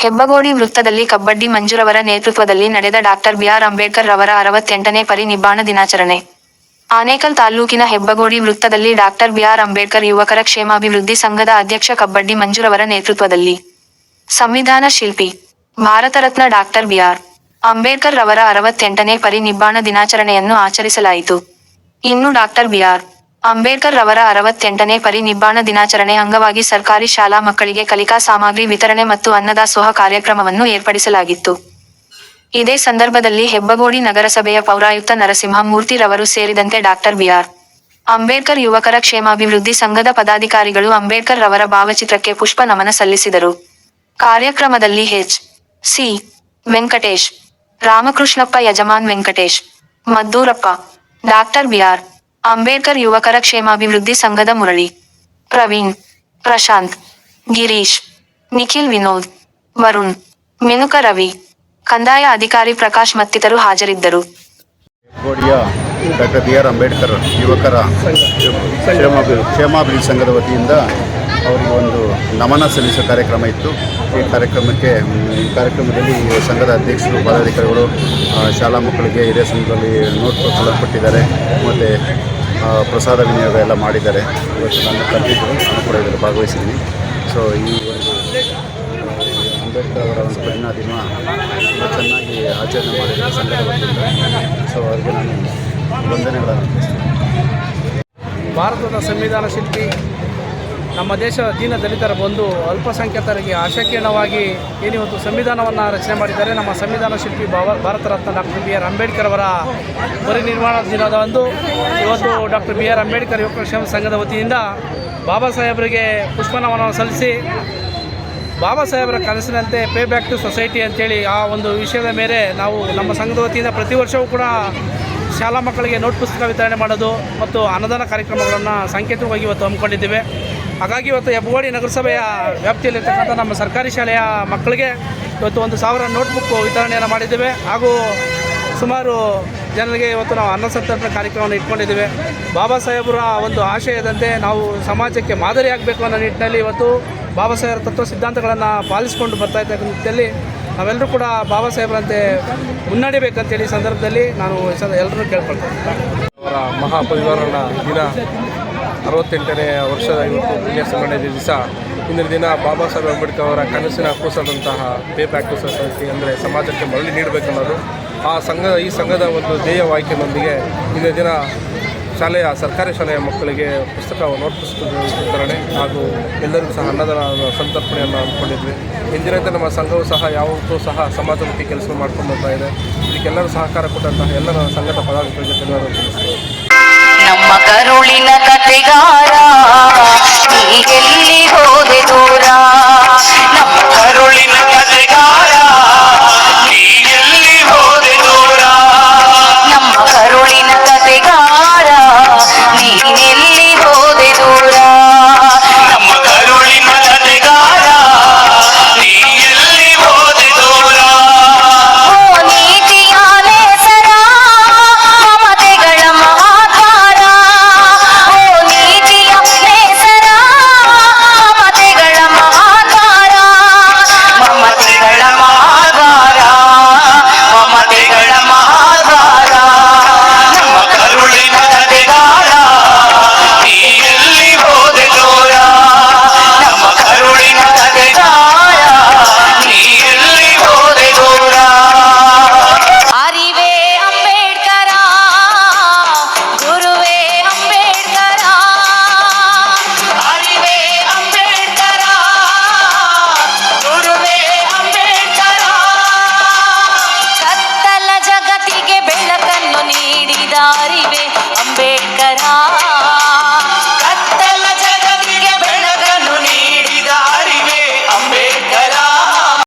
ಹೆಬ್ಬಗೋಡಿ ವೃತ್ತದಲ್ಲಿ ಕಬ್ಬಡ್ಡಿ ಮಂಜುರವರ ನೇತೃತ್ವದಲ್ಲಿ ನಡೆದ ಡಾಕ್ಟರ್ ಬಿಆರ್ ಅಂಬೇಡ್ಕರ್ ರವರ ಅರವತ್ತೆಂಟನೇ ಪರಿನಿಬ್ಬಾಣ ದಿನಾಚರಣೆ. ಆನೇಕಲ್ ತಾಲೂಕಿನ ಹೆಬ್ಬಗೋಡಿ ವೃತ್ತದಲ್ಲಿ ಡಾಕ್ಟರ್ ಬಿಆರ್ ಅಂಬೇಡ್ಕರ್ ಯುವಕರ ಕ್ಷೇಮಾಭಿವೃದ್ಧಿ ಸಂಘದ ಅಧ್ಯಕ್ಷ ಕಬ್ಬಡ್ಡಿ ಮಂಜುರವರ ನೇತೃತ್ವದಲ್ಲಿ. ಸಂವಿಧಾನ ಶಿಲ್ಪಿ, Bharat Ratna doctor B R Ambedkar ರವರ ಅರವತ್ತೆಂಟನೇ ಪರಿನಿಬ್ಬಾಣ ದಿನಾಚರಣೆಯನ್ನು ಆಚರಿಸಲಾಯಿತು. ಇನ್ನು ಡಾಕ್ಟರ್ ಬಿಆರ್ ಅಂಬೇಡ್ಕರ್ ರವರ ಅರವತ್ತೆಂಟನೇ ಪರಿನಿಬ್ಬಾಣ ದಿನಾಚರಣೆ ಅಂಗವಾಗಿ ಸರ್ಕಾರಿ ಶಾಲಾ ಮಕ್ಕಳಿಗೆ ಕಲಿಕಾ ಸಾಮಗ್ರಿ ವಿತರಣೆ ಮತ್ತು ಅನ್ನದಾಸೋಹ ಕಾರ್ಯಕ್ರಮವನ್ನು ಏರ್ಪಡಿಸಲಾಗಿತ್ತು. ಇದೇ ಸಂದರ್ಭದಲ್ಲಿ ಹೆಬ್ಬಗೋಡಿ ನಗರಸಭೆಯ ಪೌರಾಯುಕ್ತ ನರಸಿಂಹ ಮೂರ್ತಿರವರು ಸೇರಿದಂತೆ ಡಾಕ್ಟರ್ ಬಿಆರ್. ಅಂಬೇಡ್ಕರ್ ಯುವಕರ ಕ್ಷೇಮಾಭಿವೃದ್ಧಿ ಸಂಘದ ಪದಾಧಿಕಾರಿಗಳು ಅಂಬೇಡ್ಕರ್ ರವರ ಭಾವಚಿತ್ರಕ್ಕೆ ಪುಷ್ಪ ನಮನ ಸಲ್ಲಿಸಿದರು. ಕಾರ್ಯಕ್ರಮದಲ್ಲಿ H C. Venkatesh, Ramakrishnappa ಯಜಮಾನ್ Venkatesh, Maddurappa, doctor B R. Ambedkar ಯುವಕರ ಕ್ಷೇಮಾಭಿವೃದ್ಧಿ ಸಂಘದ ಮುರಳಿ. ಪ್ರವೀಣ್, ಪ್ರಶಾಂತ್, ಗಿರೀಶ್, ನಿಖಿಲ್ ವಿನೋದ್, ವರುಣ್, ಮೆನುಕ ರವಿ, ಕಂದಾಯ ಅಧಿಕಾರಿ ಪ್ರಕಾಶ್ ಮತ್ತಿತರು ಹಾಜರಿದ್ದರು. ಡಾಕ್ಟರ್ ಬಿ ಆರ್ ಅಂಬೇಡ್ಕರ್ ಯುವಕರ ಕ್ಷೇಮಾಭಿವೃದ್ಧಿ ಸಂಘದ ವತಿಯಿಂದ ಅವರಿಗೆ ಒಂದು ನಮನ ಸಲ್ಲಿಸುವ ಕಾರ್ಯಕ್ರಮ ಇತ್ತು. ಈ ಕಾರ್ಯಕ್ರಮಕ್ಕೆ, ಈ ಕಾರ್ಯಕ್ರಮದಲ್ಲಿ ಸಂಘದ ಅಧ್ಯಕ್ಷರು, ಪದಾಧಿಕಾರಿಗಳು ಶಾಲಾ ಮಕ್ಕಳಿಗೆ ಇದೇ ಸಂದರ್ಭದಲ್ಲಿ ನೋಟ್ ಕೊಟ್ಟಿದ್ದಾರೆ. ಮತ್ತು ಪ್ರಸಾದ ವಿನಿಯೋಗ ಎಲ್ಲ ಮಾಡಿದ್ದಾರೆ. ಇವತ್ತು ನನ್ನ ಕರೆದಿದ್ದರು ನಾನು ಕೂಡ ಇದರಲ್ಲಿ ಭಾಗವಹಿಸಿದ್ದೀನಿ. ಸೊ ಈ ಒಂದು ಅಂಬೇಡ್ಕರ್ ಅವರ ಒಂದು ಪರಿಣಾಮ ದಿನ ಚೆನ್ನಾಗಿ ಆಚರಣೆ ಮಾಡಿದ್ದಾರೆ ಸಂಘದ ಸೊ ಅವರಿಗೆ ನಾನು ವಂದನೆಗಳನ್ನು ಭಾರತದ ಸಂವಿಧಾನ ಶಿಲ್ಪಿ ನಮ್ಮ ದೇಶ ದೀನ ದಲಿತರ ಬಂದು ಅಲ್ಪಸಂಖ್ಯಾತರಿಗೆ ಆಶಾಕೀರ್ಣವಾಗಿ ಒಂದು ಸಂವಿಧಾನವನ್ನು ರಚನೆ ಮಾಡಿದ್ದಾರೆ. ನಮ್ಮ ಸಂವಿಧಾನ ಶಿಲ್ಪಿ Bharat Ratna doctor B R Ambedkar ಅವರ ಪರಿನಿರ್ಮಾಣ ದಿನದಂದು ಇವತ್ತು ಡಾಕ್ಟರ್ ಬಿ ಆರ್ ಅಂಬೇಡ್ಕರ್ ಯುವಕ ಕ್ಷೇಮ ಸಂಘದ ವತಿಯಿಂದ ಬಾಬಾ ಸಾಹೇಬರಿಗೆ ಪುಷ್ಪನಮನವನ್ನು ಸಲ್ಲಿಸಿ, ಬಾಬಾ ಸಾಹೇಬರ ಕನಸಿನಂತೆ ಪೇ ಬ್ಯಾಕ್ ಟು ಸೊಸೈಟಿ ಅಂತೇಳಿ ಆ ಒಂದು ವಿಷಯದ ಮೇಲೆ ನಾವು ನಮ್ಮ ಸಂಘದ ವತಿಯಿಂದ ಪ್ರತಿ ವರ್ಷವೂ ಕೂಡ ಶಾಲಾ ಮಕ್ಕಳಿಗೆ ನೋಟ್ ಪುಸ್ತಕ ವಿತರಣೆ ಮಾಡೋದು ಮತ್ತು ಅನುದಾನ ಕಾರ್ಯಕ್ರಮಗಳನ್ನು ಸಾಂಕೇತಿಕವಾಗಿ ಇವತ್ತು ಹಮ್ಮಿಕೊಂಡಿದ್ದೇವೆ. ಹಾಗಾಗಿ ಇವತ್ತು ಹೆಬ್ಬಗೋಡಿ ನಗರಸಭೆಯ ವ್ಯಾಪ್ತಿಯಲ್ಲಿರ್ತಕ್ಕಂಥ ನಮ್ಮ ಸರ್ಕಾರಿ ಶಾಲೆಯ ಮಕ್ಕಳಿಗೆ ಇವತ್ತು ಒಂದು ಸಾವಿರ ನೋಟ್ಬುಕ್ ವಿತರಣೆಯನ್ನು ಮಾಡಿದ್ದೇವೆ. ಹಾಗೂ ಸುಮಾರು ಜನರಿಗೆ ಇವತ್ತು ನಾವು ಅನ್ನ ಸಂತರ್ಪಣೆ ಕಾರ್ಯಕ್ರಮವನ್ನು ಇಟ್ಕೊಂಡಿದ್ದೇವೆ. ಬಾಬಾ ಸಾಹೇಬರ ಒಂದು ಆಶಯದಂತೆ ನಾವು ಸಮಾಜಕ್ಕೆ ಮಾದರಿಯಾಗಬೇಕು ಅನ್ನೋ ನಿಟ್ಟಿನಲ್ಲಿ ಇವತ್ತು ಬಾಬಾ ಸಾಹೇಬರ ತತ್ವ ಸಿದ್ಧಾಂತಗಳನ್ನು ಪಾಲಿಸಿಕೊಂಡು ಬರ್ತಾ ಇರ್ತಕ್ಕಂಥ ನಿಟ್ಟಿನಲ್ಲಿ ನಾವೆಲ್ಲರೂ ಕೂಡ ಬಾಬಾ ಸಾಹೇಬರಂತೆ ಮುನ್ನಡಿಬೇಕಂತೇಳಿ ಸಂದರ್ಭದಲ್ಲಿ ನಾನು ಎಲ್ಲರೂ ಕೇಳ್ಕೊಳ್ತೇನೆ. ಅವರ ಮಹಾಪರಿವಾರನ ದಿನ, ಅರವತ್ತೆಂಟನೇ ವರ್ಷದ ಇವತ್ತು ಪುಣ್ಯ ಸಂಘಟನೆ ದಿವಸ. ಇಂದಿನ ದಿನ ಬಾಬಾ ಸಾಹೇಬ್ ಅಂಬೇಡ್ಕರ್ ಅವರ ಕನಸಿನ ಕೂಸಾದಂತಹ ಪೇ ಬ್ಯಾಕ್ ಟು ಸೊಸೈಟಿ ಅಂದರೆ ಸಮಾಜಕ್ಕೆ ಮರಳಿ ನೀಡಬೇಕನ್ನೋದು ಆ ಸಂಘದ, ಈ ಸಂಘದ ಒಂದು ಧ್ಯೇಯ ವಾಕ್ಯದೊಂದಿಗೆ ಇಂದಿನ ದಿನ ಶಾಲೆಯ, ಸರ್ಕಾರಿ ಶಾಲೆಯ ಮಕ್ಕಳಿಗೆ ಪುಸ್ತಕ ನೋಟ್ ಪುಸ್ತಕ ವಿತರಣೆ ಹಾಗೂ ಎಲ್ಲರಿಗೂ ಸಹ ಅನ್ನದಾನ ಸಂತರ್ಪಣೆಯನ್ನು ಅಂದ್ಕೊಂಡಿದ್ವಿ. ಇಂದಿನಂತೆ ನಮ್ಮ ಸಂಘವು ಸಹ ಯಾವತ್ತೂ ಸಹ ಸಮಾಜಮುಖಿ ಕೆಲಸ ಮಾಡ್ಕೊಂಡು ಬರ್ತಾ ಇದೆ. ಇದಕ್ಕೆಲ್ಲರೂ ಸಹಕಾರ ಕೊಟ್ಟಂತಹ ಎಲ್ಲರ ಸಂಘದ ಪದಾಧಿಕಾರಿಗೆ ಧನ್ಯವಾದ ತಿಳಿಸ್ತೇವೆ ನಮ್ಮ ಕರುಳಿನ ಕತೆಗಾರ